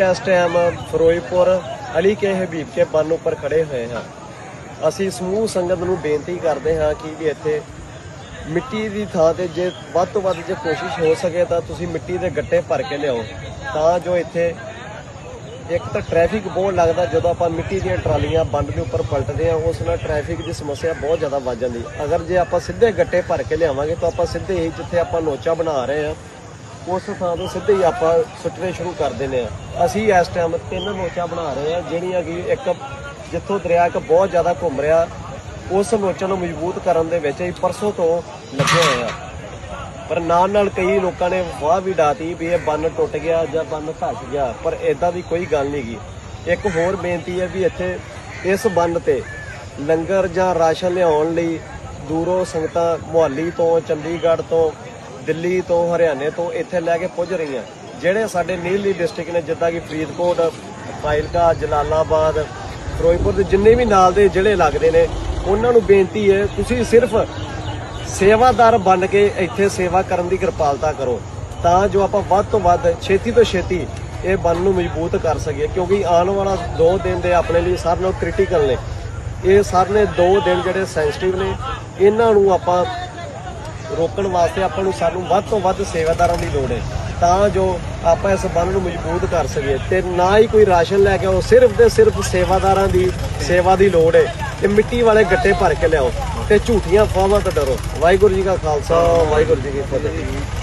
ਇਸ ਟਾਈਮ ਫਿਰੋਜ਼ਪੁਰ ਅਲੀ ਕੇ ਹਬੀਬ ਕੇ ਬੰਨ ਉੱਪਰ ਖੜੇ ਹੋਏ ਹਾਂ। ਅਸੀਂ ਸਮੂਹ ਸੰਗਤ ਨੂੰ ਬੇਨਤੀ ਕਰਦੇ ਹਾਂ ਕਿ ਵੀ ਇੱਥੇ ਮਿੱਟੀ ਦੀ ਥਾਂ ਤੇ ਜੇ ਵੱਧ ਤੋਂ ਵੱਧ ਜੇ ਕੋਸ਼ਿਸ਼ ਹੋ ਸਕੇ ਤਾਂ ਤੁਸੀਂ ਮਿੱਟੀ ਦੇ ਗੱਟੇ ਭਰ ਕੇ ਲਿਆਓ। ਤਾਂ ਜੋ ਇੱਥੇ ਇੱਕ ਤਾਂ ਟ੍ਰੈਫਿਕ ਬਹੁਤ ਲੱਗਦਾ ਜਦੋਂ ਆਪਾਂ ਮਿੱਟੀ ਦੀਆਂ ਟਰਾਲੀਆਂ ਬੰਦ ਦੇ ਉੱਪਰ ਪਲਟਦੇ ਆ ਉਸ ਨਾਲ ਟ੍ਰੈਫਿਕ ਦੀ ਸਮੱਸਿਆ ਬਹੁਤ ਜ਼ਿਆਦਾ ਵੱਧ ਜਾਂਦੀ। ਅਗਰ ਜੇ ਆਪਾਂ ਸਿੱਧੇ ਗੱਟੇ ਭਰ ਕੇ ਲਿਆਵਾਂਗੇ ਤਾਂ ਆਪਾਂ ਸਿੱਧੇ ਹੀ ਜਿੱਥੇ ਆਪਾਂ ਨੋਚਾ ਬਣਾ ਰਹੇ ਆ ਉਸ ਥਾਂ ਤੋਂ ਸਿੱਧੇ ਹੀ ਆਪਾਂ ਸੁੱਟਣੇ ਸ਼ੁਰੂ ਕਰ ਦਿੰਦੇ ਆ ਅਸੀਂ ਇਸ ਟਾਈਮ ਤਿੰਨ ਨੋਚਾਂ ਬਣਾ ਰਹੇ ਆ ਜਿਹੜੀਆਂ ਕਿ ਇੱਕ ਜਿੱਥੋਂ ਦਰਿਆ ਇੱਕ ਬਹੁਤ ਜ਼ਿਆਦਾ ਘੁੰਮ ਰਿਹਾ, ਉਸ ਨੋਚਾਂ ਨੂੰ ਮਜ਼ਬੂਤ ਕਰਨ ਦੇ ਵਿੱਚ ਅਸੀਂ ਪਰਸੋਂ ਤੋਂ ਲੱਗੇ ਹੋਏ ਆ ਪਰ ਨਾਲ ਨਾਲ ਕਈ ਲੋਕਾਂ ਨੇ ਵਾਹ ਵੀ ਡਾਤੀ ਵੀ ਇਹ ਬੰਨ ਟੁੱਟ ਗਿਆ ਜਾਂ ਬੰਨ ਧੱਸ ਗਿਆ, ਪਰ ਇਦਾਂ ਦੀ ਕੋਈ ਗੱਲ ਨਹੀਂ ਗੀ। ਇੱਕ ਹੋਰ ਬੇਨਤੀ ਹੈ ਵੀ ਇੱਥੇ ਇਸ ਬੰਨ ਤੇ ਲੰਗਰ ਜਾਂ ਰਾਸ਼ਨ ਲਿਆਉਣ ਲਈ ਦੂਰੋਂ ਸੰਗਤਾਂ ਮੁਹੱਲੀ ਤੋਂ, ਚੰਡੀਗੜ੍ਹ ਤੋਂ ਦਿੱਲੀ ਤੋਂ ਹਰਿਆਣੇ ਤੋਂ ਇੱਥੇ ਲੈ ਕੇ ਪੁੱਜ ਰਹੀਆਂ। ਜਿਹੜੇ ਸਾਡੇ ਨੀਲੀ ਡਿਸਟ੍ਰਿਕਟ ਨੇ, ਜਿੱਦਾਂ ਕਿ ਫਰੀਦਕੋਟ, ਫਾਜ਼ਿਲਕਾ, ਜਲਾਲਾਬਾਦ, ਫਿਰੋਜ਼ਪੁਰ ਦੇ ਜਿੰਨੇ ਵੀ ਨਾਲ ਦੇ ਜ਼ਿਲ੍ਹੇ ਲੱਗਦੇ ਨੇ, ਉਹਨਾਂ ਨੂੰ ਬੇਨਤੀ ਹੈ, ਤੁਸੀਂ ਸਿਰਫ ਸੇਵਾਦਾਰ ਬਣ ਕੇ ਇੱਥੇ ਸੇਵਾ ਕਰਨ ਦੀ ਕਿਰਪਾਲਤਾ ਕਰੋ। ਤਾਂ ਜੋ ਆਪਾਂ ਵੱਧ ਤੋਂ ਵੱਧ ਛੇਤੀ ਤੋਂ ਛੇਤੀ ਇਹ ਬੰਨ ਨੂੰ ਮਜ਼ਬੂਤ ਕਰ ਸਕੀਏ, ਕਿਉਂਕਿ ਆਉਣ ਵਾਲਾ 2 ਦਿਨ ਦੇ ਆਪਣੇ ਲਈ ਸਾਰਿਆਂ ਨਾਲੋਂ ਕ੍ਰਿਟੀਕਲ ਨੇ। ਇਹ ਸਾਰੇ ਨੇ 2 ਦਿਨ ਜਿਹੜੇ ਸੈਂਸਿਟਿਵ ਨੇ, ਇਹਨਾਂ ਨੂੰ ਆਪਾਂ ਰੋਕਣ ਵਾਸਤੇ ਆਪਾਂ ਨੂੰ ਸਾਨੂੰ ਵੱਧ ਤੋਂ ਵੱਧ ਸੇਵਾਦਾਰਾਂ ਦੀ ਲੋੜ ਹੈ। ਤਾਂ ਜੋ ਆਪਾਂ ਇਸ ਬੰਨ ਨੂੰ ਮਜ਼ਬੂਤ ਕਰ ਸਕੀਏ ਤੇ ਨਾ ਹੀ ਕੋਈ ਰਾਸ਼ਨ ਲੈ ਕੇ ਆਓ, ਸਿਰਫ ਤੇ ਸਿਰਫ ਸੇਵਾਦਾਰਾਂ ਦੀ ਸੇਵਾ ਦੀ ਲੋੜ ਹੈ। ਤੇ ਮਿੱਟੀ ਵਾਲੇ ਗੱਟੇ ਭਰ ਕੇ ਲਿਆਓ ਤੇ ਝੂਠੀਆਂ ਫਾਹਾਂ ਤੋਂ ਡਰੋ। ਵਾਹਿਗੁਰੂ ਜੀ ਕਾ ਖਾਲਸਾ, ਵਾਹਿਗੁਰੂ ਜੀ ਕੀ ਫਤਿਹ।